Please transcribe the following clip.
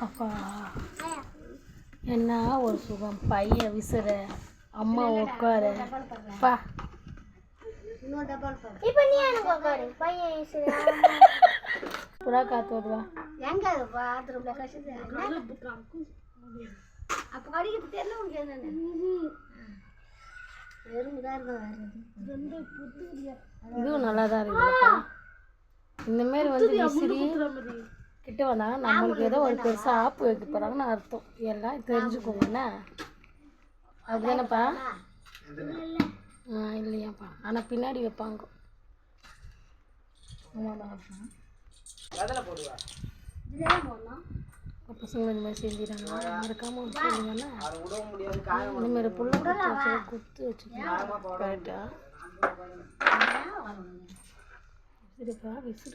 அப்பா என்ன ஒரு சுகம்? பையன் விசிற அம்மா உட்கார. பா. இப்போ நீ எனக்கு உட்காரு. பையன் சரி புறா காத்து வருவா எங்க பாத்ரூம்ல அப்போ கடிக்கிறது தெரியல உனக்கு என்னன்னு? இதுவும் நல்லா தான் இருக்குப்பா இந்த மாதிரி வந்து விசிறி கிட்ட வந்தா நம்மளுக்கு ஏதோ ஒரு பெருசாக ஆப்பு வைக்க போகிறாங்கன்னு அர்த்தம். எல்லாம் தெரிஞ்சுக்கோங்கண்ணா. அப்படிதானேப்பா ஆ இல்லையாப்பா. ஆனால் பின்னாடி வைப்பாங்க. பசங்க இந்த மாதிரி செஞ்சிடாங்க மறக்காமல் சொல்லுங்கன்னா இந்த மாதிரி புள்ள குத்து வச்சு குத்து வச்சுக்கோங்க. கரெக்டாக சரிப்பா விசிறு.